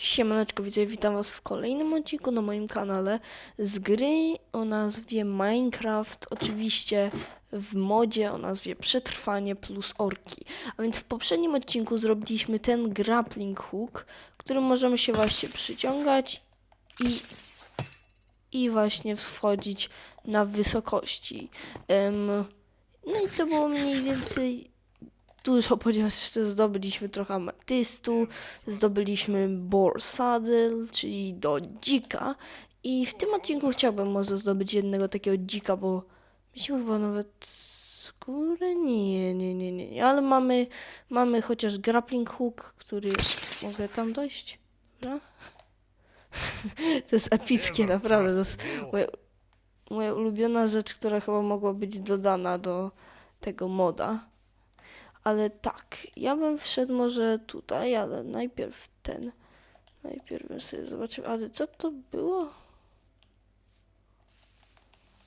Siemaneczko, widzę, witam was w kolejnym odcinku na moim kanale z gry o nazwie Minecraft, oczywiście w modzie o nazwie Przetrwanie plus Orki. A więc w poprzednim odcinku zrobiliśmy ten grappling hook, którym możemy się właśnie przyciągać i, i właśnie wchodzić na wysokości. Em, no i to było mniej więcej dużo, ponieważ jeszcze zdobyliśmy trochę ametystu, zdobyliśmy boar saddle, czyli do dzika. I w tym odcinku chciałbym może zdobyć jednego takiego dzika, bo myślę chyba nawet skórę, nie, nie, nie, nie, nie, ale mamy, mamy chociaż grappling hook, który, mogę tam dojść, dobra? To jest epickie, naprawdę, to jest moja, moja ulubiona rzecz, która chyba mogła być dodana do tego moda. Ale tak, ja bym wszedł może tutaj, ale najpierw ten. Najpierw bym sobie zobaczył, ale co to było?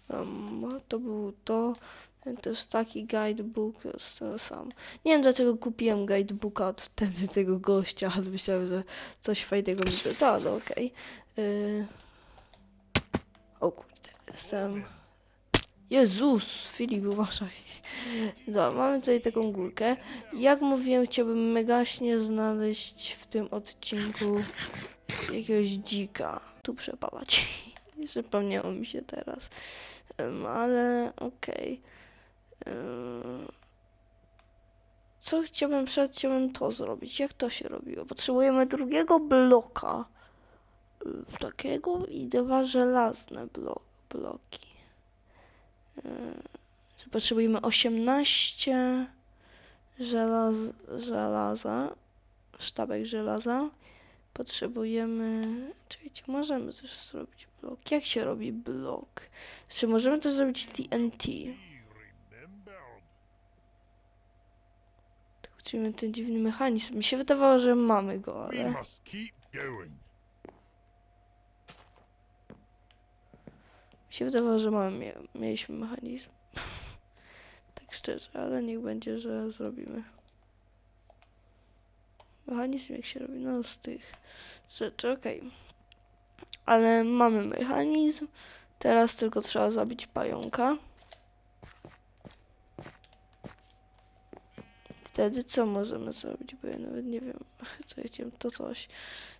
Um, to był to. To jest taki guidebook, to jest ten sam. Nie wiem dlaczego kupiłem guidebooka od wtedy tego gościa, ale myślałem, że coś fajnego mi to da, no okej. Yy... O kurde, jestem... Jezus, Filip, uważaj. Dobra, mamy tutaj taką górkę. Jak mówiłem, chciałbym megaśnie znaleźć w tym odcinku jakiegoś dzika. Tu przepalać. Zapomniało mi się teraz. Em, ale okej. Em, Co chciałbym, przed chciałbym to zrobić. Jak to się robiło? Potrzebujemy drugiego bloka. Takiego i dwa żelazne blo bloki. Yy, Potrzebujemy 18 żelaz, żelaza, sztabek żelaza. Potrzebujemy. Czekajcie, możemy też zrobić blok. Jak się robi blok? Czy możemy też zrobić TNT? Chcemy ten dziwny mechanizm. Mi się wydawało, że mamy go, ale. Się wydawało, że mamy, mieliśmy mechanizm. tak szczerze, ale niech będzie, że zrobimy. Mechanizm jak się robi? No z tych rzeczy, okej. Ale mamy mechanizm. Teraz tylko trzeba zabić pająka. Wtedy co możemy zrobić? Bo ja nawet nie wiem, co ja chciałem, to coś.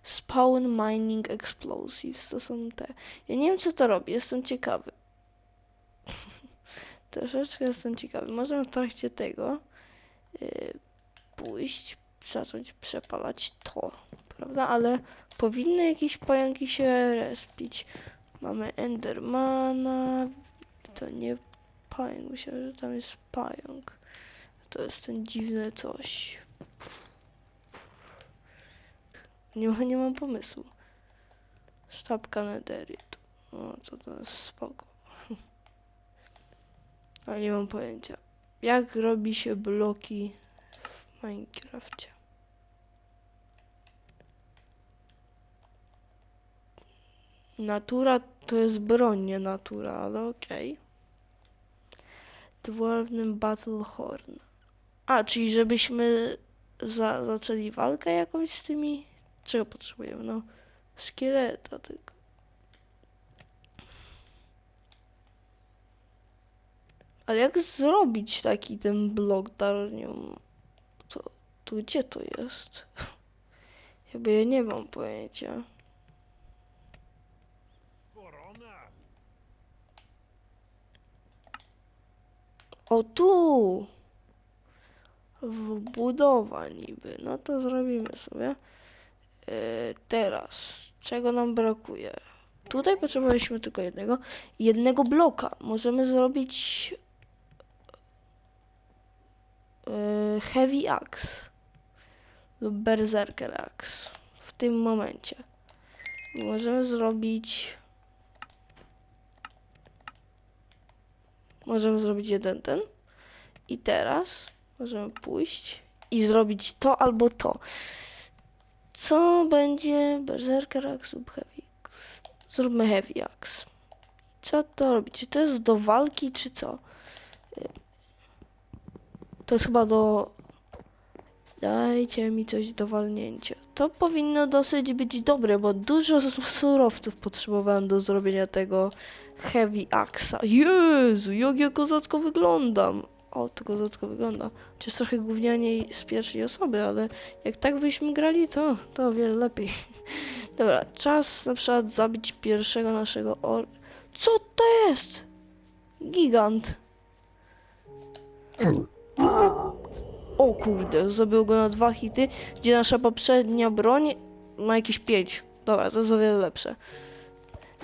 Spawn Mining Explosives, to są te. Ja nie wiem, co to robi, jestem ciekawy. Troszeczkę jestem ciekawy. Możemy w trakcie tego yy, pójść, zacząć przepalać to, prawda? Ale powinny jakieś pająki się respić. Mamy Endermana, to nie pająk, myślałem, że tam jest pająk. To jest ten dziwne coś. Nie, ma- nie mam pomysłu. Sztabka nederytu. O, co to jest spoko. Ale nie mam pojęcia. Jak robi się bloki w Minecrafcie? Natura to jest broń, nie natura, ale okej. Dwarfnym Battlehorn. A, czyli żebyśmy za, zaczęli walkę jakąś z tymi... Czego potrzebujemy? No, szkieleta tylko. Ale jak zrobić taki ten blok darnium? To, tu gdzie to jest? Chyba ja nie mam pojęcia. O tu! Wbudowa niby. No to zrobimy sobie. E, teraz, czego nam brakuje? Tutaj potrzebowaliśmy tylko jednego. Jednego bloka. Możemy zrobić e, Heavy Axe lub Berserker Axe w tym momencie. Możemy zrobić Możemy zrobić jeden ten. I teraz możemy pójść i zrobić to albo to. Co będzie Berserker Axe lub Heavy Axe? Zróbmy Heavy Axe. Co to robi? Czy to jest do walki, czy co? To jest chyba do... Dajcie mi coś do walnięcia. to powinno dosyć być dobre, bo dużo surowców potrzebowałem do zrobienia tego Heavy Axa. Jezu, jak ja kozacko wyglądam. O, to kozacko wygląda. Chociaż trochę gównianiej z pierwszej osoby, ale jak tak byśmy grali, to, to o wiele lepiej. Dobra, czas na przykład zabić pierwszego naszego or... Co to jest? Gigant. O kurde, zabił go na dwa hity, gdzie nasza poprzednia broń ma jakieś pięć. Dobra, to jest o wiele lepsze.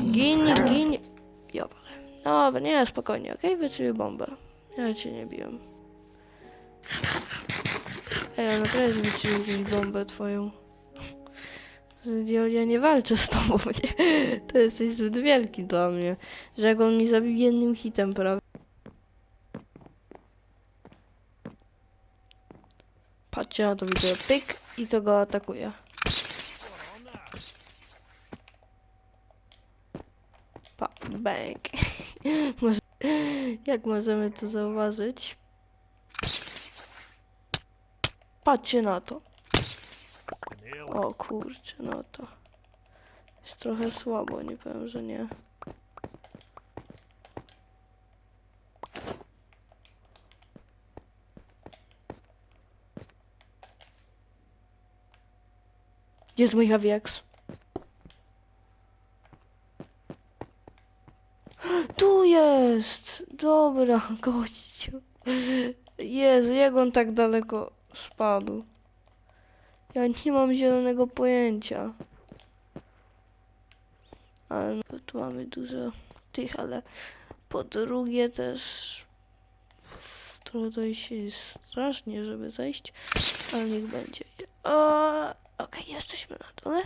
Gin, gin. Dobra, dobra, nie, spokojnie, okej? Okay? Wytrzyj bombę. Ja cię nie biłem. Ej, ale naprawdę wytrzyj bombę twoją. Ja, ja nie walczę z tobą, nie? To jesteś zbyt wielki dla mnie. Że jak on mi zabił jednym hitem prawie. Patrzcie na to wideo, pyk i to go atakuje. Pa, bang. Może, jak możemy to zauważyć? Patrzcie na to. O kurczę, no to jest trochę słabo, nie powiem, że nie. Jest mój Jawieks? Tu jest! Dobra, gościu. Jezu, jak on tak daleko spadł? Ja nie mam zielonego pojęcia. Ale no, tu mamy dużo tych, ale po drugie też to się strasznie, żeby zejść, ale niech będzie. Okej, jesteśmy na dole.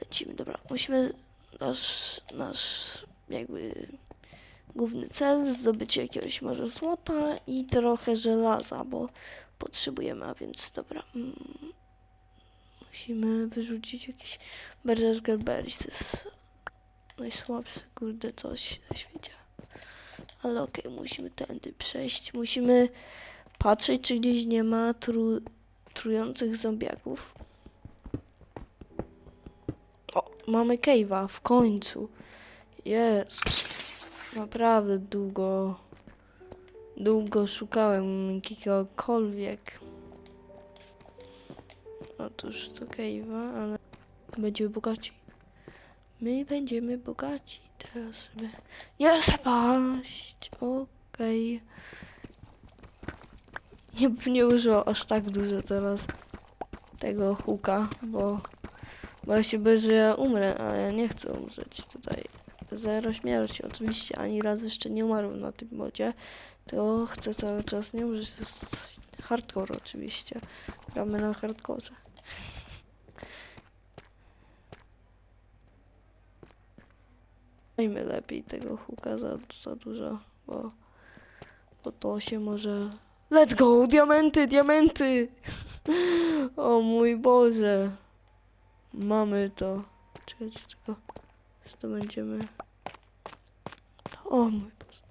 Lecimy, dobra. Musimy nasz, nasz jakby główny cel, zdobycie jakiegoś może złota i trochę żelaza, bo potrzebujemy, a więc dobra. Mm. Musimy wyrzucić jakiś Berserker Berries. To jest najsłabsze, kurde, coś na świecie. Ale okej, musimy tędy przejść. Musimy patrzeć, czy gdzieś nie ma tru, trujących zombiaków. O, mamy cave'a, w końcu. Jest. Naprawdę długo, długo szukałem jakiegokolwiek Otóż to Kejwa, ale będziemy bogaci. My będziemy bogaci teraz. My... Nie zapaść! Okej. Nie, nie użyło aż tak dużo teraz tego huka, bo bo ja się boję, że ja umrę, a ja nie chcę umrzeć tutaj. Zero śmierci. Oczywiście ani raz jeszcze nie umarłem na tym modzie, to chcę cały czas nie umrzeć. To jest hardcore oczywiście. Gramy na hardkorze. Dajmy lepiej tego huka za, za dużo, bo, bo to się może... Let's go! Diamenty, diamenty! O mój Boże! Mamy to. Czekajcie, tylko zdobędziemy... O mój Boże!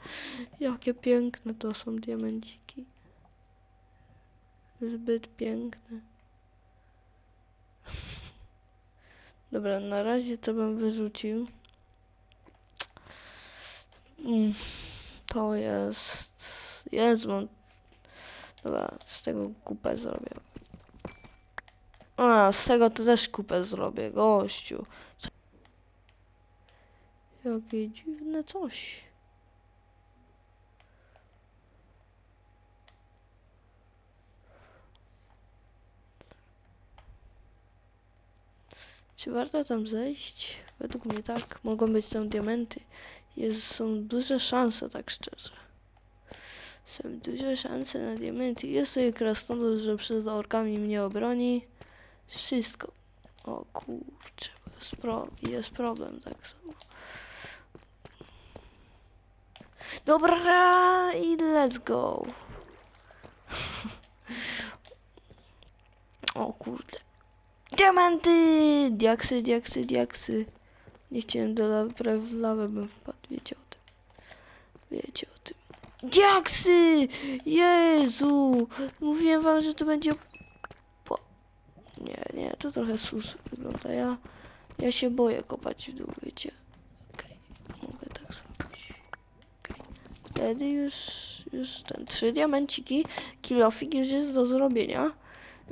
Jakie piękne to są diamenciki. Zbyt piękne. Dobra, na razie to bym wyrzucił. Mm, To jest... Jezu, mam... Dobra, z tego kupę zrobię. A, z tego to też kupę zrobię, gościu. Jakie dziwne coś. Czy warto tam zejść? Według mnie tak. Mogą być tam diamenty. Jest, są duże szanse, tak szczerze. Są duże szanse na diamenty. Jest tutaj krasnolud, że przed orkami mnie obroni. Wszystko. O kurczę, jest, pro, jest problem tak samo. Dobra, i let's go. O kurde. Diamenty! Diaksy, diaksy, diaksy. Nie chciałem do lawy, prawie w lawę bym wpadł, wiecie o tym. Wiecie o tym. Diaksy! Jezu! Mówiłem wam, że to będzie... Po... Nie, nie, to trochę sus wygląda. Ja, ja się boję kopać w dół, wiecie. Okej, mogę tak zrobić. Okej, wtedy już, już ten, trzy diamenciki, kilofik już jest do zrobienia.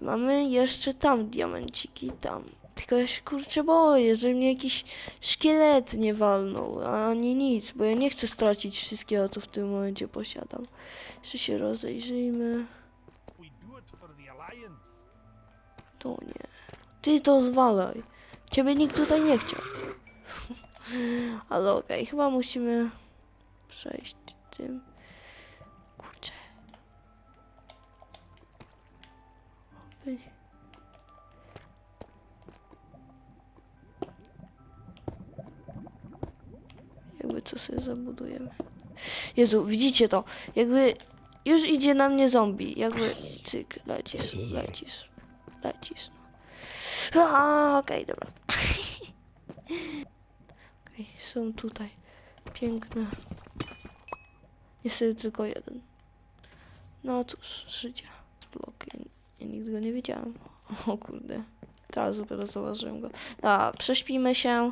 Mamy jeszcze tam diamenciki, tam. Tylko ja się kurczę boję, żeby mnie jakiś szkielet nie walnął, ani nic, bo ja nie chcę stracić wszystkiego, co w tym momencie posiadam. Jeszcze się rozejrzyjmy. To nie. Ty to zwalaj. Ciebie nikt tutaj nie chciał. Ale okej, chyba musimy przejść tym. Kurczę. Oby- Jakby co sobie zabudujemy. Jezu, widzicie to? Jakby już idzie na mnie zombie. Jakby cyk, lecisz, lecisz, lecisz. No. A, okej, dobra. Okej, są tutaj. Piękne. Niestety tylko jeden. No cóż, życie. Blok. Ja, ja nigdy go nie widziałem. O kurde. Teraz dopiero zauważyłem go. A, prześpimy się.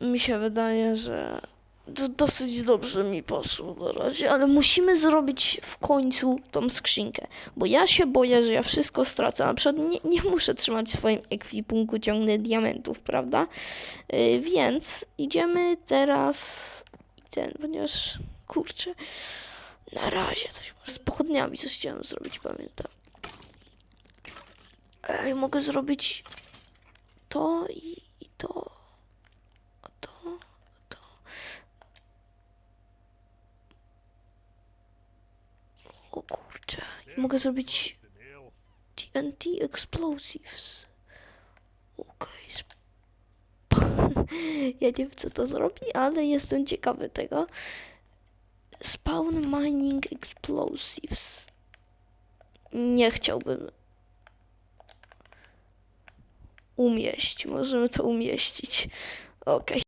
Mi się wydaje, że to dosyć dobrze mi poszło na razie, ale musimy zrobić w końcu tą skrzynkę. Bo ja się boję, że ja wszystko stracę. Na przykład nie, nie muszę trzymać w swoim ekwipunku ciągle diamentów, prawda? Yy, więc idziemy teraz ten, ponieważ kurczę, na razie coś z pochodniami coś chciałem zrobić, pamiętam. Ej, mogę zrobić to i, i to. A to, to. O kurczę, i mogę zrobić. TNT Explosives. Okej. sp- ja nie wiem co to zrobi, ale jestem ciekawy tego. Spawn Mining Explosives. Nie chciałbym umieść. Możemy to umieścić. Okej.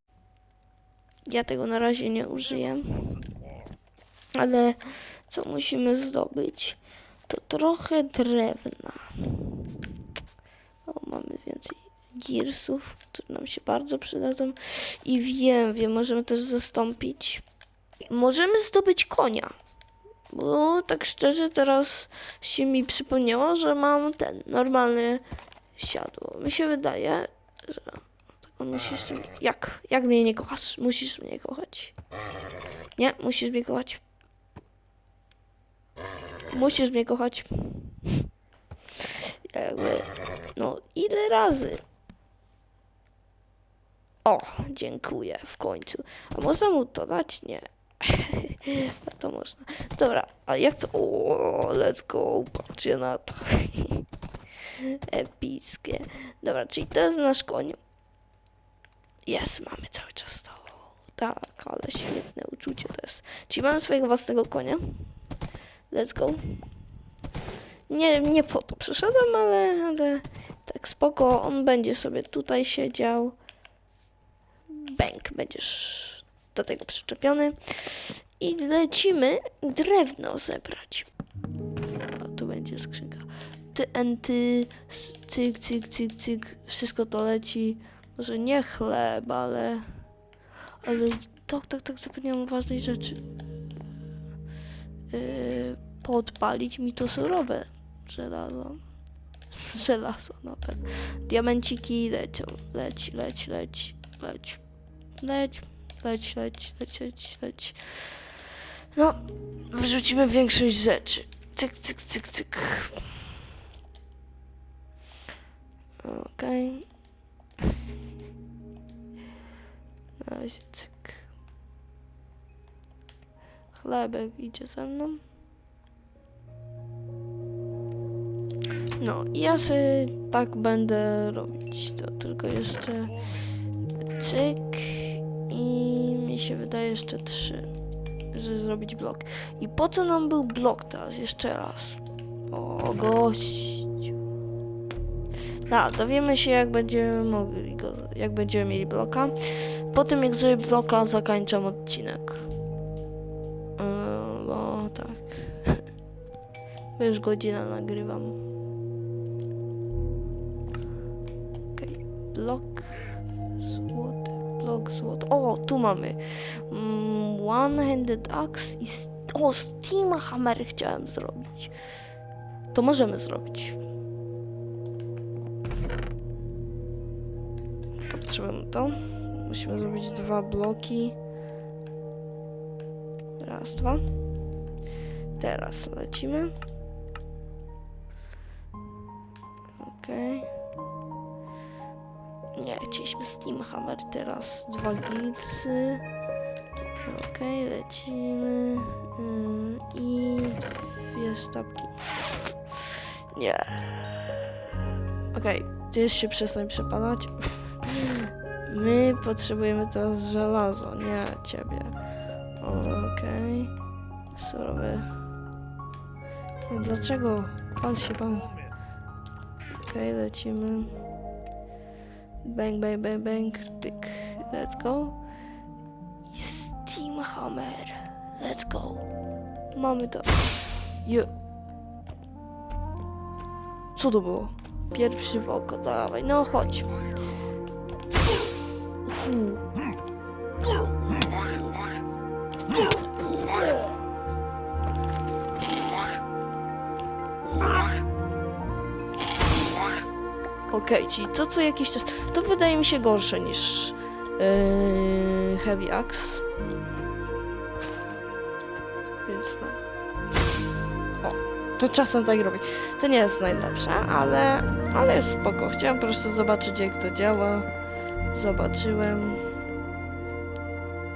Ja tego na razie nie użyję. Ale co musimy zdobyć? To trochę drewna. O, mamy więcej girsów, które nam się bardzo przydadzą. I wiem, wiem, możemy też zastąpić. Możemy zdobyć konia. Bo tak szczerze teraz się mi przypomniało, że mam ten normalny siadło. Mi się wydaje, że tak musisz. Jak? Jak mnie nie kochasz? Musisz mnie kochać. Nie, musisz mnie kochać. Musisz mnie kochać. Jakby, no ile razy? O, dziękuję, w końcu. A można mu to dać? Nie. A to można. Dobra, a jak to? O, let's go, patrzcie na to. Epickie. Dobra, czyli to jest nasz koń. Jest, mamy cały czas to. Tak, ale świetne uczucie to jest. Czyli mamy swojego własnego konia. Let's go. Nie, nie po to przyszedłem, ale, ale tak spoko. On będzie sobie tutaj siedział. Bęk, będziesz do tego przyczepiony. I lecimy drewno zebrać. A tu będzie skrzynka. TNT, cyk, cyk, cyk, cyk. Wszystko to leci. Może nie chleb, ale... Ale tak, tak, tak, zapomniałam ważnej rzeczy. Yy, podpalić mi to surowe żelazo. Żelazo, no tak. Diamenciki lecią. Leć, leć, leć, leć. Leć, leć, leć, leć, leć, leć. No, wyrzucimy większość rzeczy. Cyk, cyk, cyk, cyk. Okej. Na razie cyk. Chlebek idzie ze mną. No, ja sobie tak będę robić. To tylko jeszcze cyk się wydaje jeszcze trzy, żeby zrobić blok. I po co nam był blok teraz? Jeszcze raz. O, gościu. No, dowiemy się jak będziemy mogli go, jak będziemy mieli bloka. Po tym jak zrobię bloka, zakończam odcinek. Yy, bo tak. Już godzinę nagrywam. blok złoty, blok O, tu mamy. Mm, One-handed axe i... O, Steam Hammer chciałem zrobić. To możemy zrobić. Potrzebujemy to. Musimy zrobić dwa bloki. Raz, dwa. Teraz lecimy. Okej. Nie, chcieliśmy Steam Hammer. Teraz dwa gilsy. Okej, lecimy. Yy, I dwie sztabki. Nie. Okej, ty jeszcze przestań przepalać. My potrzebujemy teraz żelazo, nie ciebie. Okej. Surowe. No Dlaczego? Pan się pan. Okej, lecimy. Bang, bang, bang, bang. Tyk. Let's go. I Steam Hammer. Let's go. Mamy to. Jo. Co to było? Pierwszy w oko, dawaj, no chodź. Fu. Okej, czyli to co jakiś czas. To wydaje mi się gorsze niż yy, Heavy Axe. Więc no. O, to czasem tak robi. To nie jest najlepsze, ale, ale jest spoko. Chciałem po prostu zobaczyć jak to działa. Zobaczyłem.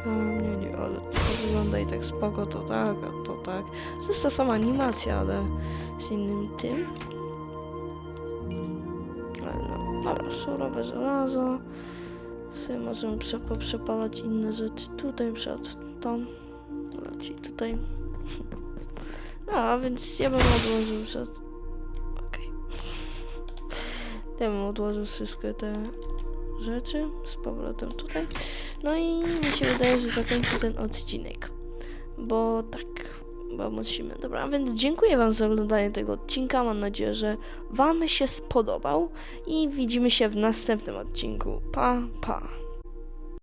No, nie, nie, ale to wygląda i tak spoko, to tak, a to tak. To jest ta sama animacja, ale z innym tym. Dobra, surowe żelazo. Sobie możemy prze, poprzepalać inne rzeczy. Tutaj przed to. Leci tutaj. No, a więc ja bym odłożył przed... Okej. Ja bym odłożył wszystkie te rzeczy z powrotem tutaj. No i mi się wydaje, że zakończę ten odcinek. Bo tak, bo musimy. Dobra, więc dziękuję Wam za oglądanie tego odcinka. Mam nadzieję, że Wam się spodobał i widzimy się w następnym odcinku. Pa, pa.